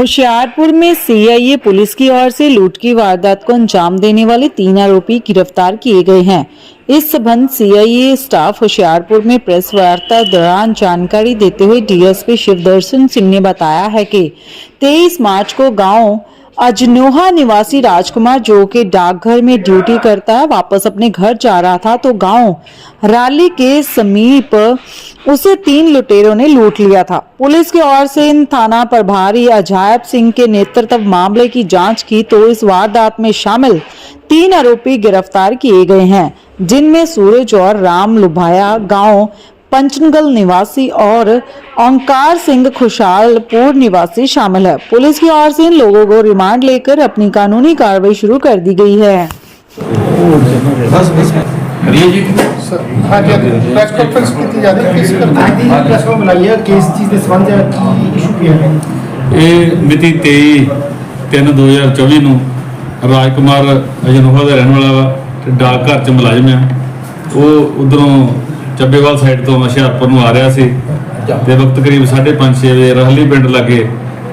होशियारपुर में CIA police की ओर से लूट की वारदात को अंजाम देने वाले तीन आरोपी गिरफ़्तार किए गए हैं। इस संबंध सीआईए स्टाफ होशियारपुर में प्रेस वार्ता दौरान जानकारी देते हुए डीएसपी शिवदर्शन सिंह ने बताया है कि 23 मार्च को गाँव अजनोहा निवासी राजकुमार जो कि डाकघर में ड्यूटी करता है, वापस अपने घर जा रहा था तो गाँव राली के समीप उसे तीन लुटेरों ने लूट लिया था। पुलिस की ओर से इन थाना प्रभारी अजायब सिंह के नेतृत्व मामले की जाँच की तो इस वारदात में शामिल तीन आरोपी गिरफ़्तार किए गए हैं, जिनमें सूरज और राम लुभाया गाँव पंचनगल निवासी और ओंकार सिंह खुशहालपुर निवासी शामिल है पुलिस की ओर से इन लोगों को रिमांड लेकर अपनी कानूनी कार्रवाई शुरू कर दी गई है ਜੀ ਹਾਂਜੀ ਪ੍ਰੈਸ ਕਾਨਫਰੰਸ ਕੀਤੀ ਜਾ ਰਹੀ ਹੈ ਕਿਸ ਕਰਕੇ ਅੱਜ ਦੀ ਪ੍ਰੈਸ ਕਾਨਫਰੰਸ ਬੁਲਾਈ ਹੈ ਕਿਸ ਚੀਜ਼ ਦੇ ਸੰਬੰਧ ਚ ਕੀ ਇਸ਼ੂ ਕੀ ਹੈ ਇਹ ਮਿਤੀ 23 3 2024 ਨੂੰ ਰਾਜਕੁਮਾਰ ਅਜਨੋਹਾ ਦਾ ਰਹਿਣ ਵਾਲਾ ਵਾ ਤੇ ਡਾਕ ਘਰ ਚ ਮੁਲਾਜ਼ਮ ਆ ਉਹ ਉਧਰੋਂ ਚੱਬੇਵਾਲ ਸਾਈਡ ਤੋਂ ਹੁਸ਼ਿਆਰਪੁਰ ਨੂੰ ਆ ਰਿਹਾ ਸੀ। ਤੇ ਵਕਤ ਕਰੀਬ 5:30 ਵਜੇ ਰਹਲੀ ਪਿੰਡ ਲੱਗੇ।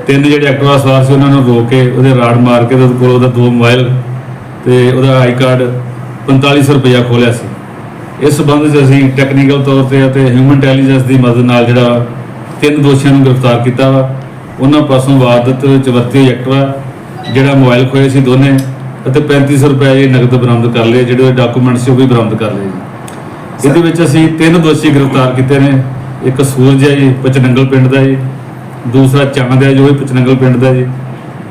ਤਿੰਨ ਜਿਹੜੇ ਐਕਟਿਵਾ ਸਵਾਰ ਸੀ ਉਹਨਾਂ ਨੂੰ ਰੋਕ ਕੇ ਉਹਦੇ ਰਾੜ ਮਾਰ ਕੇ ਉਹਦੇ ਕੋਲ ਉਹਦਾ ਦੋ ਮੋਬਾਈਲ ਤੇ ਉਹਦਾ ਆਈ ਕਾਰਡ 4500 ਰੁਪਇਆ ਖੋਲਿਆ ਸੀ। ਇਸ ਸਬੰਧ 'ਚ ਅਸੀਂ ਟੈਕਨੀਕਲ ਤੌਰ ਤੇ ਅਤੇ ਹਿਊਮਨ ਇੰਟੈਲੀਜੈਂਸ ਦੀ ਮਦਦ ਨਾਲ ਜਿਹੜਾ ਤਿੰਨ ਦੋਸ਼ੀਆਂ ਨੂੰ ਗ੍ਰਿਫਤਾਰ ਕੀਤਾ ਵਾ ਉਹਨਾਂ ਪਾਸੋਂ ਵਾਰਦਾਤ ਵਿੱਚ ਵਰਤੀ ਹੋਈ ਐਕਟਿਵਾ ਜਿਹੜਾ ਮੋਬਾਈਲ ਖੋਏ ਸੀ ਦੋਨੇ ਅਤੇ 3500 ਰੁਪਏ ਇਹ ਨਗਦ ਬਰਾਮਦ ਕਰ ਲਏ ਜਿਹੜੇ ਡਾਕੂਮੈਂਟ ਸੀ ਉਹ ਵੀ ਬਰਾਮਦ ਕਰ ਲਏ ਜੀ। ਇਹਦੇ ਵਿੱਚ ਅਸੀਂ ਤਿੰਨ ਦੋਸ਼ੀ ਗ੍ਰਿਫਤਾਰ ਕੀਤੇ ਨੇ। ਇੱਕ ਸੂਰਜ ਹੈ ਜੀ ਪਚਨੰਗਲ ਪਿੰਡ ਦਾ ਜੀ। ਦੂਸਰਾ ਚੰਦ ਹੈ ਜੋ ਵੀ ਪਚਨੰਗਲ ਪਿੰਡ ਦਾ ਜੀ।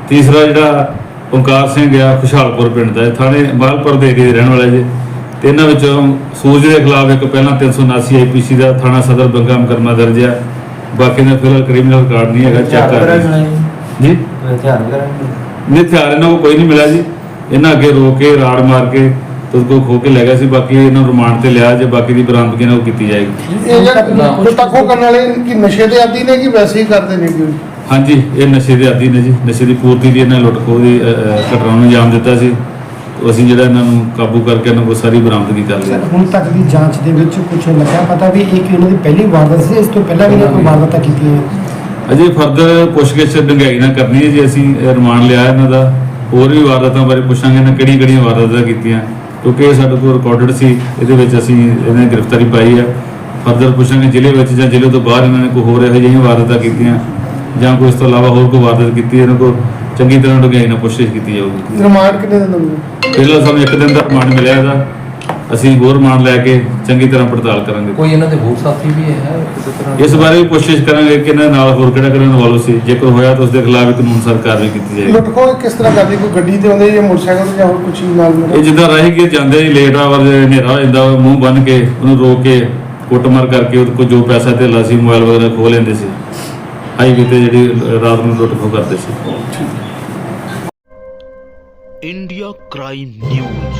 ਤੀਸਰਾ ਜਿਹੜਾ ਓਂਕਾਰ ਸਿੰਘ ਆ ਖੁਸ਼ਹਾਲਪੁਰ ਪਿੰਡ ਦਾ ਥਾਣੇ ਮਾਲਪੁਰ ਦੇ ਏਰੀਏ ਦੇ ਰਹਿਣ ਵਾਲਾ ਜੀ। ਤੇ ਇਹਨਾਂ ਵਿੱਚੋਂ ਸੂਰਜ ਦੇ ਖਿਲਾਫ ਇੱਕ ਪਹਿਲਾਂ 379 ਆਈਪੀਸੀ ਦਾ ਥਾਣਾ ਸਦਰ ਬੰਗਾ ਮੁਕੱਦਮਾ ਦਰਜ ਹੈ ਬਾਕੀ ਦਾ ਫਿਲਹਾਲ ਕ੍ਰਿਮੀਨਲ ਰਿਕਾਰਡ ਨਹੀਂ ਹੈਗਾ ਚੈੱਕ ਕਰ ਰਹੇ। ਜੀ? ਹਥਿਆਰ ਵਗੈਰਾ? ਨਹੀਂ ਹਥਿਆਰ ਇਹਨਾਂ ਕੋਲ ਕੋਈ ਨਹੀਂ ਮਿਲਿਆ ਜੀ। ਇਹਨਾਂ ਅੱਗੇ ਰੋਕ ਕੇ ਰਾੜ ਮਾਰ ਕੇ ਤੇ ਕੋ ਖੋ ਕੇ ਲੈ ਗਿਆ ਸੀ ਬਾਕੀ ਇਹਨਾਂ ਰਿਮਾਂਡ ਤੇ ਲਿਆ ਜੇ ਬਾਕੀ ਦੀ ਬਰਾਮਦਗੀ ਨਾਲ ਉਹ ਕੀਤੀ ਜਾਏਗੀ। ਇਹ ਜਿਹੜਾ ਗੁਸਤਾਖੋ ਕਰਨ ਵਾਲੇ ਕੀ ਨਸ਼ੇ ਦੇ ਆਦੀ ਨੇ ਕਿ ਵੈਸੇ ਹੀ ਕਰਦੇ ਨੇ ਜੀ? ਹਾਂਜੀ ਇਹ ਨਸ਼ੇ ਦੇ ਆਦੀ ਨੇ ਜੀ। ਨਸ਼ੇ ਦੀ ਪੂਰਤੀ ਲਈ ਇਹਨਾਂ ਲੁੱਟ ਖੋਹ ਦੀ ਘਟਨਾ ਨੂੰ ਅੰਜਾਮ ਦਿੱਤਾ ਸੀ। ਅਸੀਂ ਜਿਹੜਾ ਇਹਨਾਂ ਨੂੰ ਕਾਬੂ ਕਰਕੇ ਇਹਨਾਂ ਕੋਲ ਸਾਰੀ ਬਰਾਮਦਗੀ ਕਰ ਲਈ। ਹੁਣ ਤੱਕ ਦੀ ਜਾਂਚ ਦੇ ਵਿੱਚ ਕੁਝ ਲੱਗਾ ਪਤਾ ਵੀ ਇਹ ਕਿ ਇਹਨਾਂ ਦੀ ਪਹਿਲੀ ਵਾਰਦਾਤ ਸੀ ਇਸ ਤੋਂ ਪਹਿਲਾਂ ਵੀ ਇਹਨਾਂ ਕੋਈ ਵਾਰਦਾਤਾਂ ਕੀਤੀਆਂ ਅਜੇ ਫਰਦਰ ਪੁੱਛਗਿੱਛ ਡੰਗਾਈ ਨਾ ਕਰਨੀ ਹੈ ਜੀ। ਅਸੀਂ ਰਿਮਾਂਡ ਲਿਆ ਇਹਨਾਂ ਦਾ। ਹੋਰ ਵੀ ਵਾਰਦਾਤਾਂ ਬਾਰੇ ਪੁੱਛਾਂਗੇ ਇਹਨਾਂ ਕਿਹੜੀ ਕਿਹੜੀਆਂ ਵਾਰਦਾਤਾਂ ਕੀਤੀਆਂ। ਕਿਉਂਕਿ ਇਹ ਸਾਡੇ ਕੋਲ ਰਿਕਾਰਡਡ ਸੀ ਇਹਦੇ ਵਿੱਚ ਅਸੀਂ ਇਹਨਾਂ ਦੀ ਗ੍ਰਿਫਤਾਰੀ ਪਾਈ ਹੈ ਫਰਦਰ ਪੁੱਛਾਂਗੇ ਜ਼ਿਲ੍ਹੇ ਵਿੱਚ ਜਾਂ ਜ਼ਿਲ੍ਹੇ ਤੋਂ ਬਾਹਰ ਇਹਨਾਂ ਨੇ ਕੋਈ ਹੋਰ ਇਹੋ ਜਿਹੀਆਂ ਵਾਰਦਾਤਾਂ ਕੀਤੀਆਂ ਜਾਂ ਕੋਈ ਇਸ ਤੋਂ ਇਲਾਵਾ ਹੋਰ ਕੋਈ ਵਾਰਦਾਤ ਕੀਤੀ ਇਹਨਾਂ ਕੋਲ ਚੰਗੀ ਤਰ੍ਹਾਂ ਡੰਗਾਈ ਨਾਲ ਪੁੱਛਗਿੱਛ ਕੀਤੀ ਜਾਊਗੀ। ਰਿਮਾਂਡ ਕਿੰਨੇ ਦਿਨ ਦਊਗੇ ਪਹਿਲਾਂ ਸਾਨੂੰ ਇੱਕ ਦਿਨ ਦਾ ਰਿਮਾਂਡ ਮਿਲਿਆ ਇਹਦਾ। ਅਸੀਂ ਹੋਰ ਮਾਨ ਲੈ ਕੇ ਚੰਗੀ ਤਰ੍ਹਾਂ ਪੜਤਾਲ ਕਰਾਂਗੇ। ਕੋਈ ਇਹਨਾਂ ਦੇ ਹੋਰ ਸਾਥੀ ਵੀ ਹੈ ਕਿਸੇ ਤਰ੍ਹਾਂ ਇਸ ਬਾਰੇ ਵੀ ਕੋਸ਼ਿਸ਼ ਕਰਾਂਗੇ ਕਿ ਇਹਨਾਂ ਨਾਲ ਹੋਰ ਕਿਹੜਾ ਕਿਹੜਾ ਇਨਵੋਲਵ ਸੀ। ਜੇਕਰ ਹੋਇਆ ਤਾਂ ਉਸ ਦੇ ਖਿਲਾਫ ਕਾਨੂੰਨ ਸਰਕਾਰ ਵੀ ਕੀਤੀ ਜਾਏਗੀ। ਲੁੱਟਖੋ ਕਿਸ ਤਰ੍ਹਾਂ ਕਰਦੀ ਕੋਈ ਗੱਡੀ ਤੇ ਆਉਂਦੇ ਜਾਂ ਮੋਟਰਸਾਈਕਲ ਤੇ ਜਾਂ ਹੋਰ ਕੁਝ ਨਾਲ ਇਹ ਜਿੱਦਾਂ ਰਹਿ ਕੇ ਜਾਂਦੇ ਹੀ ਲੇਟ ਆਵਰ ਹਨੇਰਾ ਹੋ ਜਾਂਦਾ ਮੂੰਹ ਬੰਨ ਕੇ ਉਹਨੂੰ ਰੋਕ ਕੇ ਕੁੱਟਮਾਰ ਕਰਕੇ ਉਹਦੇ ਕੋਲ ਜੋ ਪੈਸਾ ਤੇ ਲਾਸੀ ਮੋਬਾਈਲ ਵਗੈਰਾ ਖੋ ਲੈਂਦੇ ਸੀ। ਹਾਈਵੇ ਤੇ ਜਿਹੜੀ ਰਾਤ ਨੂੰ ਲੁੱਟਖੋ ਕਰਦੇ ਸੀ। India crime news